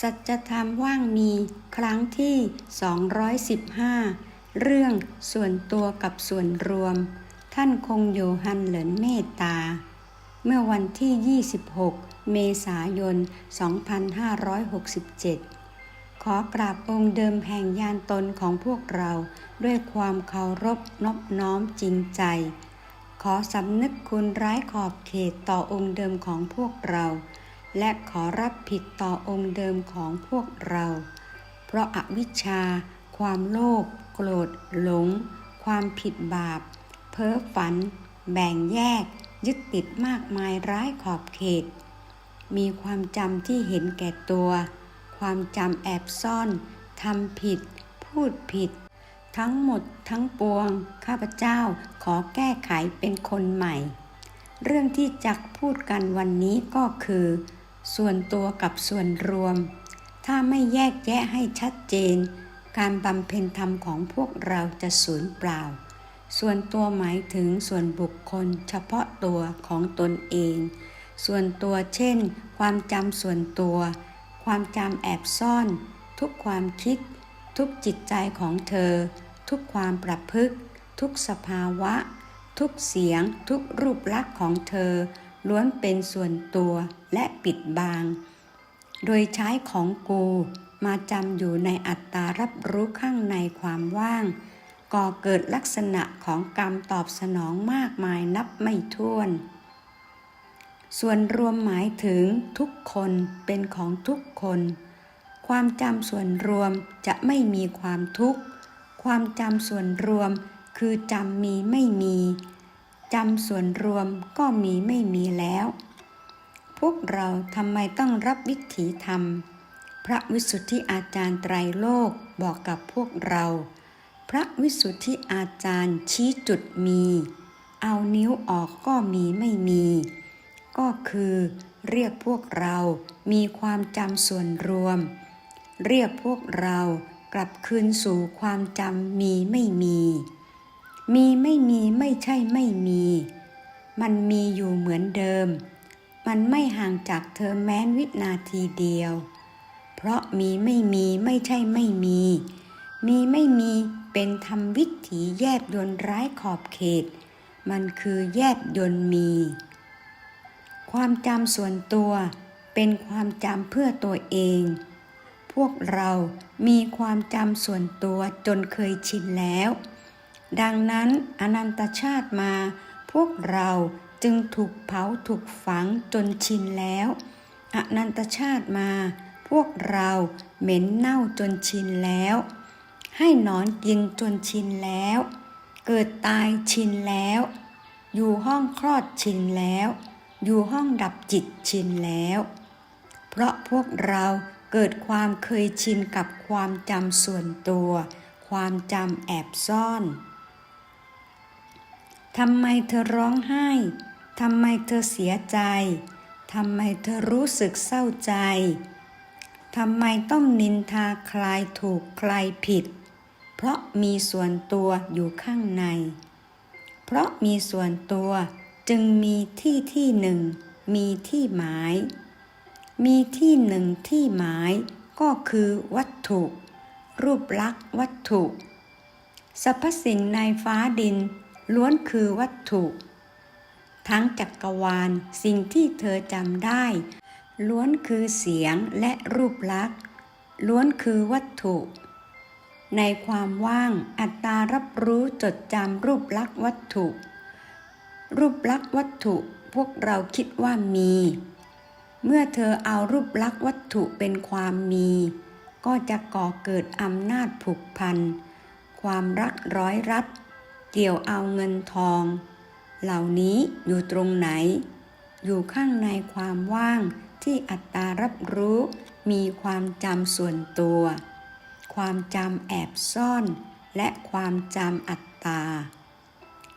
สัจธรรมว่างมีครั้งที่ 215 เรื่องส่วนตัวกับส่วนรวม ท่านคงโยฮันเหลินเมตตา เมื่อวันที่ 26 เมษายน 2567 ขอกราบองค์เดิมแห่งยานตนของพวกเราด้วยความเคารพนอบน้อมจริงใจ ขอสำนึกคุณร้ายขอบเขตต่อองค์เดิมของพวกเรา และขอรับผิดต่อองค์เดิมของพวกเรา เพราะอาวิชชา ความโลภโกรธหลง ความผิดบาป เพ้อฝัน แบ่งแยก ยึดติดมากมายร้ายขอบเขต มีความจำที่เห็นแก่ตัว ความจำแอบซ่อนทำผิด พูดผิด ทั้งหมดทั้งปวง ข้าพเจ้าขอแก้ไขเป็นคนใหม่ เรื่องที่จักพูดกันวันนี้ก็คือ ส่วนตัวกับส่วนรวม ถ้าไม่แยกแยะให้ชัดเจน การบำเพ็ญธรรมของพวกเราจะสูญเปล่า ส่วนตัวหมายถึงส่วนบุคคลเฉพาะตัวของตนเอง ส่วนตัวเช่น ความจำส่วนตัว ความจำแอบซ่อน ทุกความคิด ทุกจิตใจของเธอ ทุกความประพฤกษ์ทุกสภาวะ ทุกเสียง ทุกรูปลักษณ์ของเธอ ล้วนเป็นส่วนตัวและปิดบังโดยใช้ของกูมาจำอยู่ในอัตตารับรู้ข้างในความว่าง ก่อเกิดลักษณะของกรรมตอบสนองมากมายนับไม่ถ้วน ส่วนรวมหมายถึงทุกคนเป็นของทุกคน ความจำส่วนรวมจะไม่มีความทุกข์ ความจำส่วนรวมคือจำมีไม่มี จำส่วนรวมก็มีไม่มีแล้ว พวกเราทำไมต้องรับวิถีธรรม พระวิสุทธิอาจารย์ไตรโลกบอกกับพวกเรา พระวิสุทธิอาจารย์ชี้จุดมี เอานิ้วออกก็มีไม่มี ก็คือเรียกพวกเรามีความจำส่วนรวม เรียกพวกเรากลับคืนสู่ความจำมีไม่มี มีไม่มีไม่ใช่ไม่มี มันมีอยู่เหมือนเดิม มันไม่ห่างจากเธอแม้นวินาทีเดียว เพราะมีไม่มีไม่ใช่ไม่มี มีไม่มีเป็นธรรมวิถีแยบยนต์ร้ายขอบเขต มันคือแยบยนต์มี ความจำส่วนตัวเป็นความจำเพื่อตัวเอง พวกเรามีความจำส่วนตัวจนเคยชินแล้ว ดังนั้นอนันตชาติมา พวกเราจึงถูกเผาถูกฝังจนชินแล้ว อนันตชาติมา พวกเราเหม็นเน่าจนชินแล้ว ให้นอนกินจนชินแล้ว เกิดตายชินแล้ว อยู่ห้องคลอดชินแล้ว อยู่ห้องดับจิตชินแล้ว เพราะพวกเราเกิดความเคยชินกับความจำส่วนตัว ความจำแอบซ่อน ทำไมเธอร้องไห้ ทำไมเธอเสียใจ ทำไมเธอรู้สึกเศร้าใจ ทำไมต้องนินทาใครถูกใครผิด เพราะมีส่วนตัวอยู่ข้างใน เพราะมีส่วนตัวจึงมีที่ที่หนึ่ง มีที่หมาย มีที่หนึ่งที่หมายก็คือวัตถุ รูปลักษณ์วัตถุ สรรพสิ่งในฟ้าดิน ล้วนคือวัตถุ ทั้งจักรวาลสิ่งที่เธอจำได้ ล้วนคือเสียงและรูปลักษณ์ ล้วนคือวัตถุ ในความว่างอัตตารับรู้จดจำรูปลักษณ์วัตถุ รูปลักษณ์วัตถุพวกเราคิดว่ามี เมื่อเธอเอารูปลักษณ์วัตถุเป็นความมี ก็จะก่อเกิดอำนาจผูกพัน ความรักร้อยรัด เกี่ยวเอาเงินทอง เหล่านี้อยู่ตรงไหน อยู่ข้างในความว่างที่อัตตารับรู้มีความจำส่วนตัว ความจำแอบซ่อน และความจำอัตตา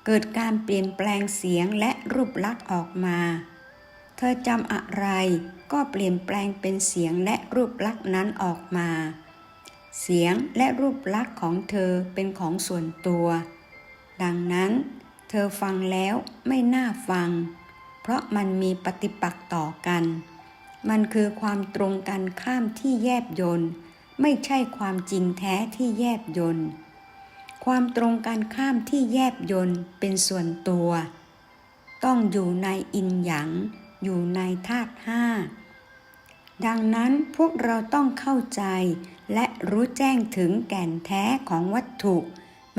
เกิดการเปลี่ยนแปลงเสียงและรูปลักษณ์ออกมา เธอจำอะไรก็เปลี่ยนแปลงเป็นเสียงและรูปลักษณ์นั้นออกมา เสียงและรูปลักษณ์ของเธอเป็นของส่วนตัว ดังนั้นเธอฟังแล้วไม่น่าฟัง เพราะมันมีปฏิปักษ์ต่อกัน มันคือความตรงกันข้ามที่แยบยนต์ไม่ใช่ความจริงแท้ที่แยบยนต์ความตรงกันข้ามที่แยบยนต์เป็นส่วนตัว ต้องอยู่ในอินหยางอยู่ในธาตุห้าดังนั้นพวกเราต้องเข้าใจและรู้แจ้งถึงแก่นแท้ของวัตถุ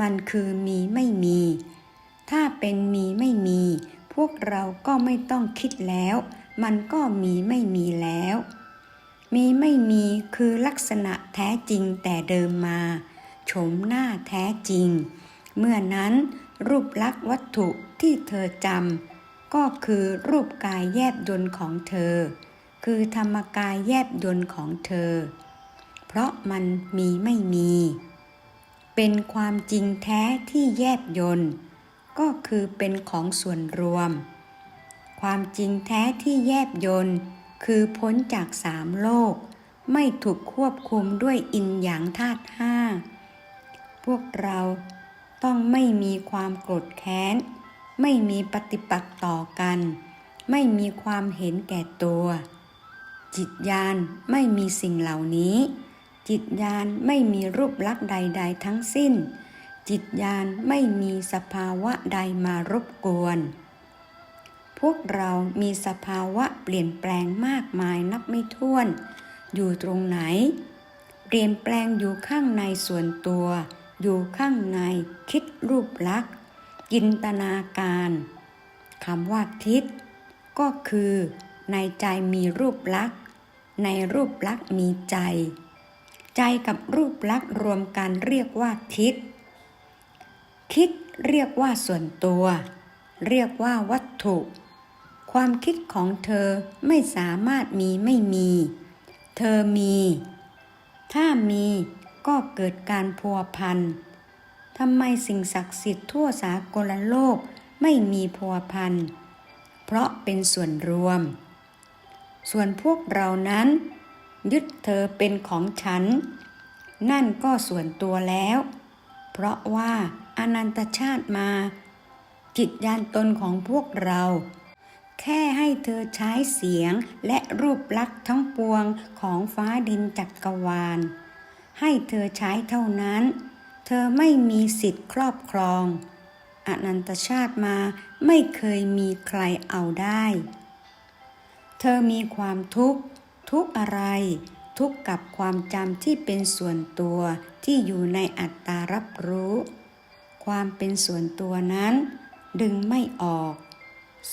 มันคือมีไม่มี ถ้าเป็นมีไม่มี พวกเราก็ไม่ต้องคิดแล้ว มันก็มีไม่มีแล้ว มีไม่มีคือลักษณะแท้จริงแต่เดิมมาโฉมหน้าแท้จริง เมื่อนั้นรูปลักษณ์วัตถุที่เธอจำก็คือรูปกายแยบยนต์ของเธอ คือธรรมกายแยบยนต์ของเธอ เพราะมันมีไม่มี เป็นความจริงแท้ที่แยบยนต์ก็คือเป็นของส่วนรวม ความจริงแท้ที่แยบยนต์คือพ้นจากสามโลก ไม่ถูกควบคุมด้วยอินหยางธาตุห้าพวกเราต้องไม่มีความโกรธแค้น ไม่มีปฏิปักษ์ต่อกัน ไม่มีความเห็นแก่ตัว จิตญาณไม่มีสิ่งเหล่านี้ จิตญาณไม่มีรูปลักษณ์ใด ๆ ทั้งสิ้น จิตญาณไม่มีสภาวะใดมารบกวน พวกเรามีสภาวะเปลี่ยนแปลงมากมายนับไม่ถ้วน อยู่ตรงไหน เปลี่ยนแปลงอยู่ข้างในส่วนตัว อยู่ข้างในคิดรูปลักษณ์ จินตนาการคำว่าคิด ก็คือ ในใจมีรูปลักษณ์ ในรูปลักษณ์มีใจ ใจกับรูปลักษณ์รวมกันเรียกว่าคิดคิดเรียกว่าส่วนตัว เรียกว่าวัตถุ ความคิดของเธอไม่สามารถมีไม่มี เธอมี ถ้ามีก็เกิดการพัวพันทำไมสิ่งศักดิ์สิทธิ์ทั่วสากลโลกไม่มีพัวพันเพราะเป็นส่วนรวม ส่วนพวกเรานั้น ยึดเธอเป็นของฉัน นั่นก็ส่วนตัวแล้ว เพราะว่าอนันตชาติมา จิตญาณตนของพวกเรา แค่ให้เธอใช้เสียงและรูปลักษณ์ทั้งปวงของฟ้าดินจักกรวาล ให้เธอใช้เท่านั้น เธอไม่มีสิทธิ์ครอบครอง อนันตชาติมาไม่เคยมีใครเอาได้ เธอมีความทุกข์ ทุกอะไร ทุกกับความจำที่เป็นส่วนตัวที่อยู่ในอัตตารับรู้ ความเป็นส่วนตัวนั้น ดึงไม่ออก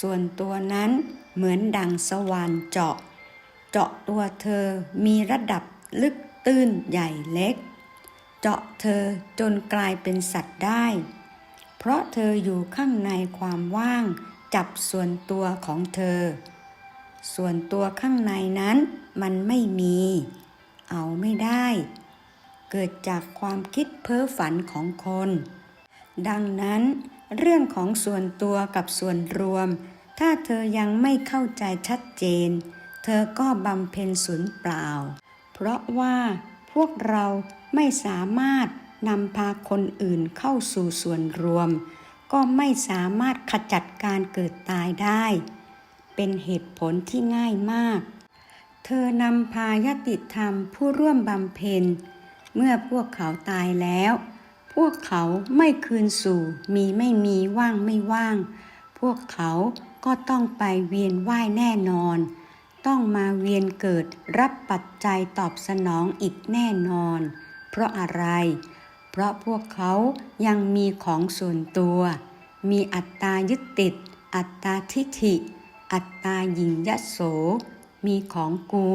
ส่วนตัวนั้นเหมือนดังสว่านเจาะ เจาะตัวเธอมีระดับลึกตื้นใหญ่เล็ก เจาะเธอจนกลายเป็นสัตว์ได้ เพราะเธออยู่ข้างในความว่างจับส่วนตัวของเธอ ส่วนตัวข้างในนั้นมันไม่มี เอาไม่ได้ เกิดจากความคิดเพ้อฝันของคน ดังนั้นเรื่องของส่วนตัวกับส่วนรวม ถ้าเธอยังไม่เข้าใจชัดเจน เธอก็บำเพ็ญศูนย์เปล่า เพราะว่าพวกเราไม่สามารถนำพาคนอื่นเข้าสู่ส่วนรวม ก็ไม่สามารถขจัดการเกิดตายได้ เป็นเหตุผลที่ง่ายมาก เธอนำพายติธรรมผู้ร่วมบำเพ็ญ เมื่อพวกเขาตายแล้ว พวกเขาไม่คืนสู่มีไม่มีว่างไม่ว่าง พวกเขาก็ต้องไปเวียนว่ายแน่นอน ต้องมาเวียนเกิดรับปัจจัยตอบสนองอีกแน่นอน เพราะอะไร เพราะพวกเขายังมีของส่วนตัว มีอัตตายึดติด อัตตาทิฏฐิ อัตตาหญิงยโส มีของกู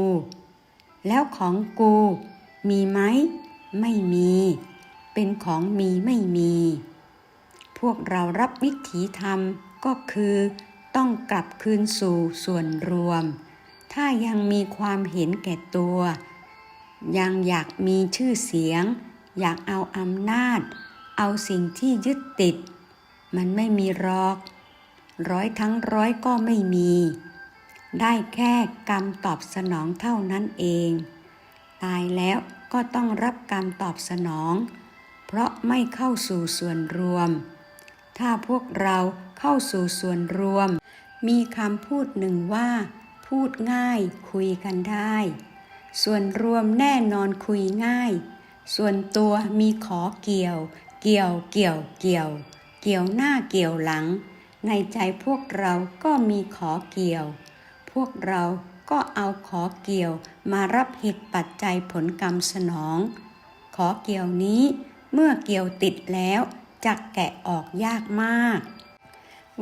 แล้วของกู มีไหม ไม่มี เป็นของมีไม่มี พวกเรารับวิถีธรรมก็คือ ต้องกลับคืนสู่ส่วนรวม ถ้ายังมีความเห็นแก่ตัว ยังอยากมีชื่อเสียง อยากเอาอำนาจ เอาสิ่งที่ยึดติด มันไม่มีรอก ร้อยทั้งร้อยก็ไม่มี ได้แค่กรรมตอบสนองเท่านั้นเอง ตายแล้วก็ต้องรับกรรมตอบสนอง เพราะไม่เข้าสู่ส่วนรวม ถ้าพวกเราเข้าสู่ส่วนรวม มีคำพูดหนึ่งว่า พูดง่ายคุยกันได้ ส่วนรวมแน่นอนคุยง่าย ส่วนตัวมีขอเกี่ยว เกี่ยวเกี่ยวเกี่ยว เกี่ยวหน้าเกี่ยวหลัง ในใจพวกเราก็มีขอเกี่ยว พวกเราก็เอาขอเกี่ยวมารับเหตุปัจจัยผลกรรมสนอง ขอเกี่ยวนี้เมื่อเกี่ยวติดแล้วจะแกะออกยากมาก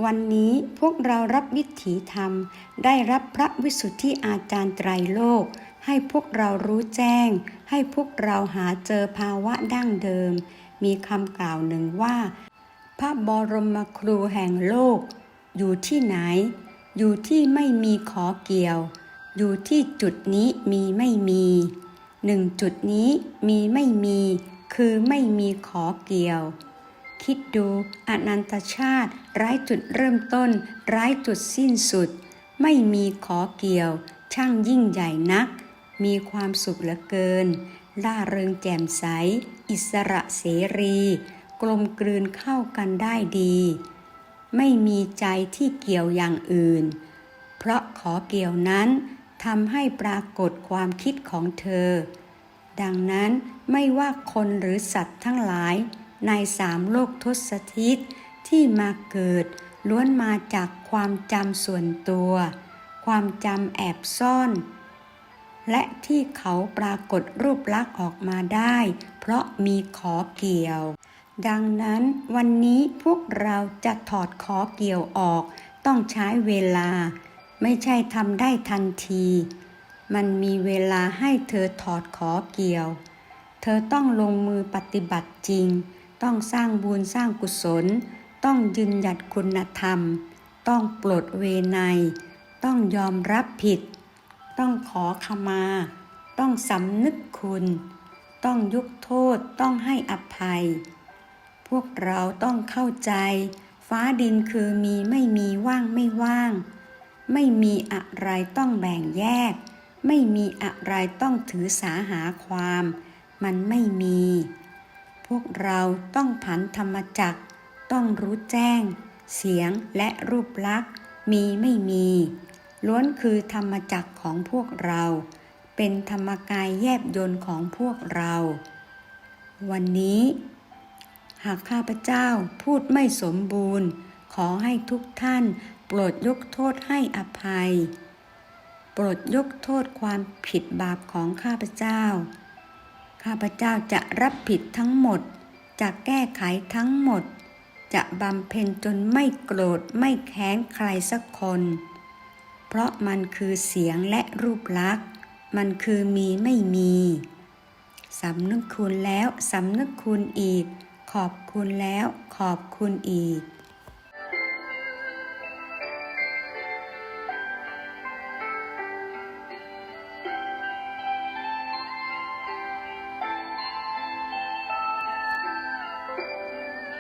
วันนี้พวกเรารับวิถีธรรม ได้รับพระวิสุทธิอาจารย์ไตรโลก ให้พวกเรารู้แจ้ง ให้พวกเราหาเจอภาวะดั้งเดิม มีคำกล่าวหนึ่งว่า ระบรมครูแห่งโลก อยู่ที่ไหน อยู่ที่ไม่มีขอเกี่ยว อยู่ที่จุดนี้มีไม่มีหนึ่งจุดนี้มีไม่มี คือไม่มีขอเกี่ยว คิดดูอนันตชาติไร้จุดเริ่มต้นไร้จุดสิ้นสุด ไม่มีขอเกี่ยว ช่างยิ่งใหญ่นัก มีความสุขเหลือเกินล่าเริงแจ่มใส อิสระเสรี กลมกลืนเข้ากันได้ดี ไม่มีใจที่เกี่ยวอย่างอื่น เพราะขอเกี่ยวนั้นทำให้ปรากฏความคิดของเธอ ดังนั้นไม่ว่าคนหรือสัตว์ทั้งหลายในสามโลกทศทิศที่มาเกิดล้วนมาจากความจำส่วนตัว ความจำแอบซ่อน และที่เขาปรากฏรูปลักษณ์ออกมาได้ เพราะมีขอเกี่ยว ดังนั้นวันนี้พวกเราจะถอดขอเกี่ยวออก ต้องใช้เวลา ไม่ใช่ทำได้ทันที มันมีเวลาให้เธอถอดขอเกี่ยว เธอต้องลงมือปฏิบัติจริง ต้องสร้างบุญสร้างกุศล ต้องยืนหยัดคุณธรรม ต้องปลดเวไนต้องยอมรับผิด ต้องขอขมา ต้องสำนึกคุณ ต้องยกโทษต้องให้อภัย วกเราต้องเข้าใจ ฟ้าดินคือมีไม่มีว่างไม่ว่าง ไม่มีอะไรต้องแบ่งแยก ไม่มีอะไรต้องถือสาหาความ มันไม่มี พวกเราต้องผันธรรมจักต้องรู้แจ้ง เสียงและรูปลักษณ์ มีไม่มี ล้วนคือธรรมจักของพวกเรา เป็นธรรมกายแยบยนต์ของพวกเรา วันนี้ หากข้าพเจ้าพูดไม่สมบูรณ์ ขอให้ทุกท่านโปรดยกโทษให้อภัย โปรดยกโทษความผิดบาปของข้าพเจ้า ข้าพเจ้าจะรับผิดทั้งหมด จะแก้ไขทั้งหมด จะบำเพ็ญจนไม่โกรธไม่แค้นใครสักคน เพราะมันคือเสียงและรูปลักษณ์ มันคือมีไม่มีสำนึกคุณแล้วสำนึกคุณอีก ขอบคุณแล้วขอบคุณอีก